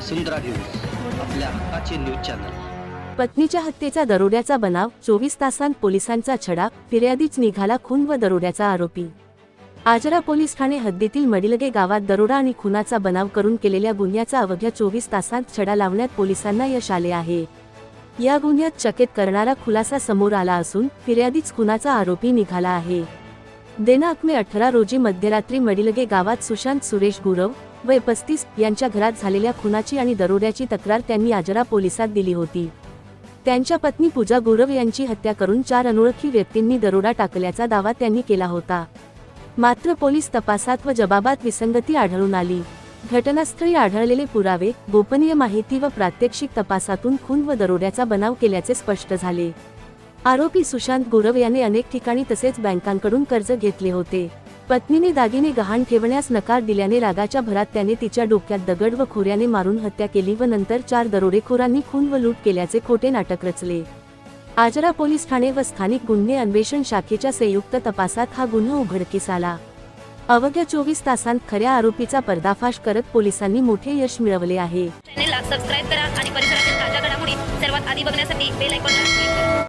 वसुंधरा news आपल्या हक्काचे news channel. पत्नीच्या हत्येचा दरोड्याचा बनाव चोवीस तासांत पोलिसांचा छडा फिर्यादीच निघाला खून व दरोड्याचा आरोपी. आजरा पोलीस ठाणे हद्दीतील मडिलगे गावात दरोडा आणि खुनाचा बनाव करून केलेल्या गुन्ह्याचा अवघ्या चोवीस तासांत छडा लावण्यात पोलिसांना यश आले आहे. या गुन्ह्यात चकित करणारा खुलासा समोर आला असून फिर्यादीच खुनाचा आरोपी निघाला आहे. दिनांक मे अठरा रोजी मध्यरात्री मडिलगे गावात सुशांत सुरेश गुरव वय पस्तीस यांच्या घरात झालेल्या खुनाची आणि दरोड्याची तक्रार त्यांनी आजरा पोलिसात दिली होती. त्यांच्या पत्नी पूजा गुरव यांची हत्या करून चार अनोळखी व्यक्तींनी दरोडा टाकल्याचा दावा त्यांनी केला होता. मात्र पोलीस तपासात व जबाबात विसंगती आढळून आली. घटनास्थळी आढळलेले पुरावे गोपनीय माहिती व प्रात्यक्षिक तपासातून खून व दरोड्याचा बनाव केल्याचे स्पष्ट झाले. आरोपी सुशांत गुरव याने अनेक ठिकाणी तसेच बँकांकडून कर्ज घेतले होते. पत्नीने दागिने गहाण ठेवण्यास नकार दिल्याने रागाच्या भरात त्याने तिच्या डोक्यात दगड व खोऱ्याने मारून हत्या केली व नंतर चार दरोडेखोरांनी खून व लूट केल्याचे खोटे नाटक रचले. आजरा पोलीस ठाणे व स्थानिक गुन्हे अन्वेषण शाखेच्या संयुक्त तपासात हा गुन्हा उघडकीस आला. अवघ्या चोवीस तासांत खऱ्या आरोपीचा पर्दाफाश करत पोलिसांनी मोठे यश मिळवले आहे. चॅनेलला सबस्क्राईब करा आणि परिसरातील ताज्या घडामोडी सर्वात आधी बघण्यासाठी बेल